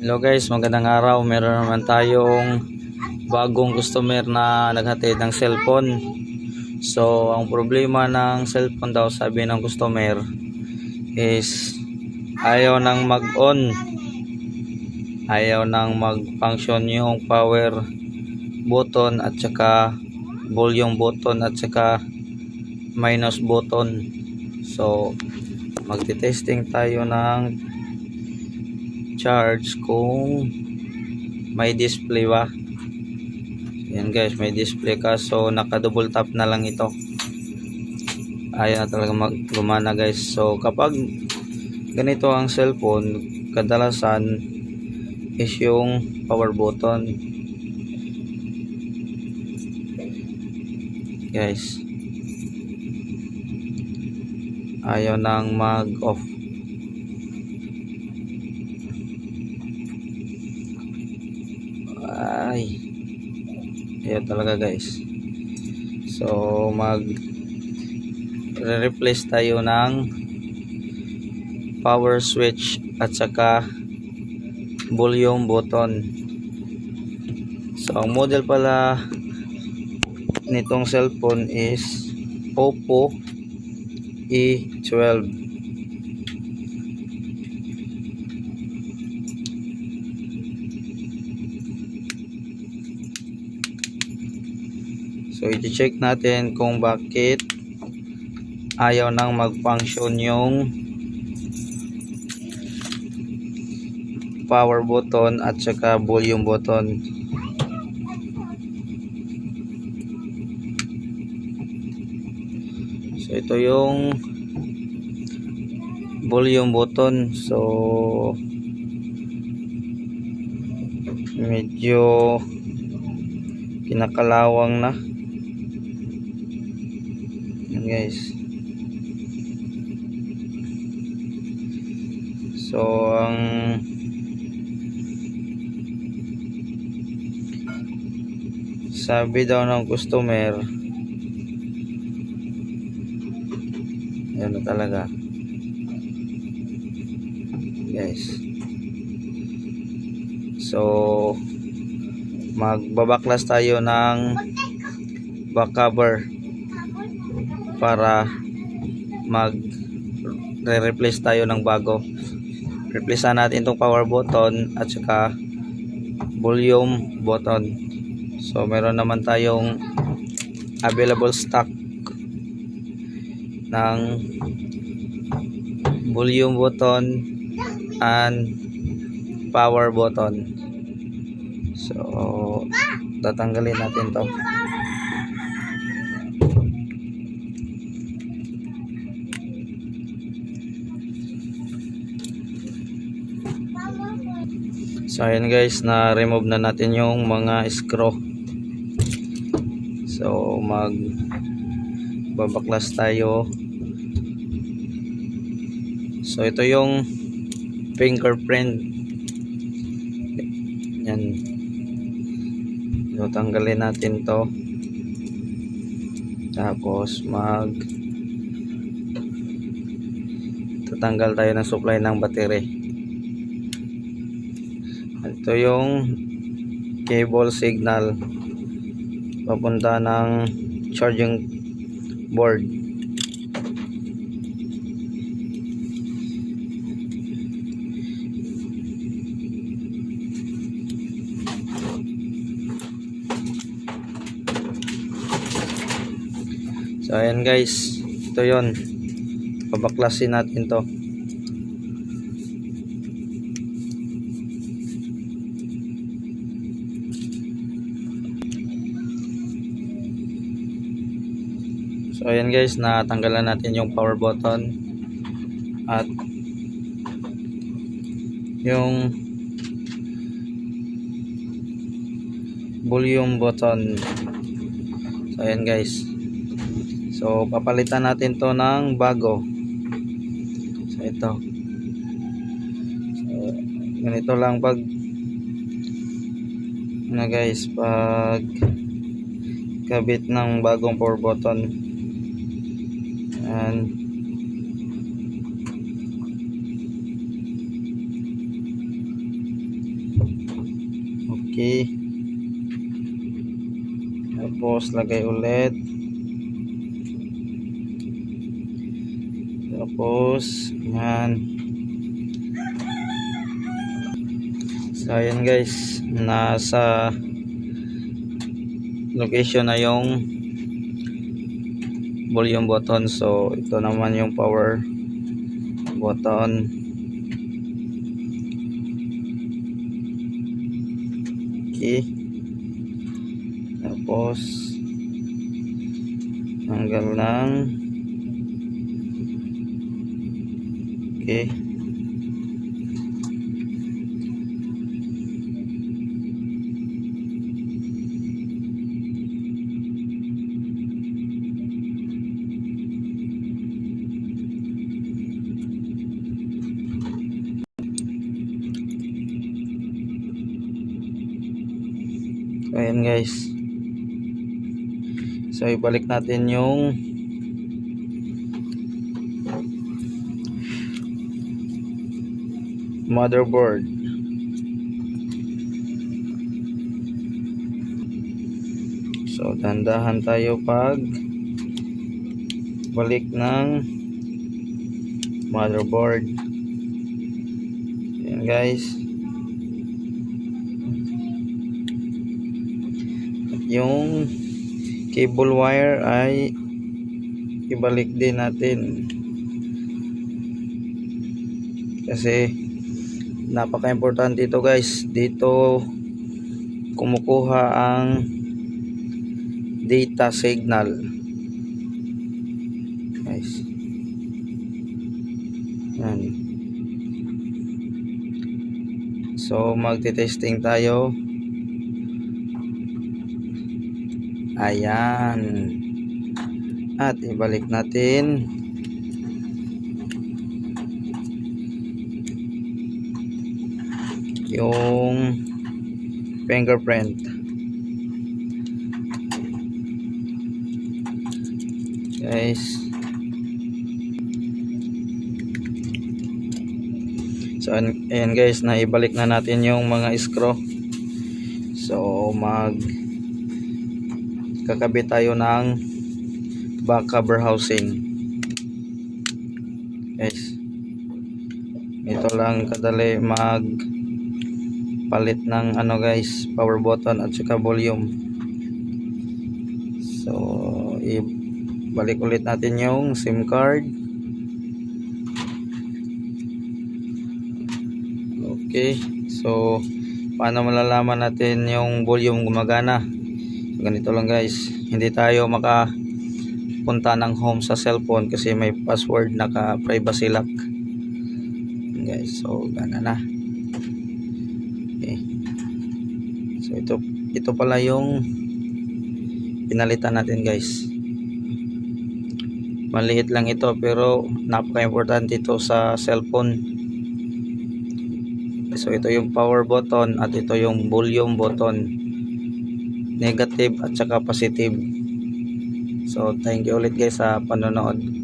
Hello guys, magandang araw. Meron naman tayong bagong customer na naghatid ng cellphone. So, ang problema ng cellphone daw sabi ng customer is ayaw nang mag-on. Ayaw nang mag-function yung power button at saka volume button at saka minus button. So, magte-testing tayo ng charge kung may display ba. Yan guys may display ka. So naka double tap na lang ito. Ayaw na talaga mag gumana guys. So kapag ganito ang cellphone kadalasan is yung power button. Guys ayaw nang mag off ay ayan talaga guys. So mag re-replace tayo ng power switch at saka volume button. So ang model pala nitong cellphone is Oppo E E12 So, i-check natin kung bakit ayaw nang mag-function yung power button at saka volume button. So, ito yung volume button. So, medyo kinakalawang na. Guys. So, ang sabi daw ng customer na talaga? Guys. So magbabaklas tayo ng back cover para mag re-replace tayo ng bago. Replace na natin itong power button at saka volume button. So meron naman tayong available stock ng volume button and power button. So tatanggalin natin to So ayan guys, na remove na natin yung mga screw. So mag babaklas tayo. So ito yung fingerprint. Yan. So tanggalin natin to. Tapos mag tatanggal tayo ng supply ng battery. Ito yung cable signal papunta ng charging board. So ayan guys, ito yon. Pabaklasin natin to. So ayan guys, natanggalan natin yung power button at yung volume button. So ayan guys. So papalitan natin to ng bago. So ito. So ganito lang pag na guys pag kabit ng bagong power button and Okay. Tapos lagay ulit. Tapos, yan. So, ayan guys. Nasa location na yung volume button. So, ito naman yung power button. Okay. Tapos, tanggal lang. Okay. So, ayan guys. So, ibalik natin yung motherboard. So, dandahan tayo pag balik ng motherboard. Ayan guys. Yung cable wire ay ibalik din natin. Kasi napaka-importante ito guys. Dito kumukuha ang data signal. Guys. Yan. So magte-testing tayo. Ayan. At ibalik natin. Yung fingerprint. Guys. So ayan guys, naibalik na natin yung mga screw. So mag kakabit tayo ng back cover housing guys ito lang kadali mag palit ng ano guys power button at saka volume. So ibalik ulit natin yung sim card. Okay. So paano malalaman natin yung volume gumagana ganito lang guys. Hindi tayo maka punta ng home sa cellphone kasi may password naka privacy lock. Guys so gana na. Okay. so ito ito pala yung pinalitan natin guys. Maliit lang ito pero napaka importante ito sa cellphone. So ito yung power button at ito yung volume button negative at saka positive. So thank you ulit guys sa panonood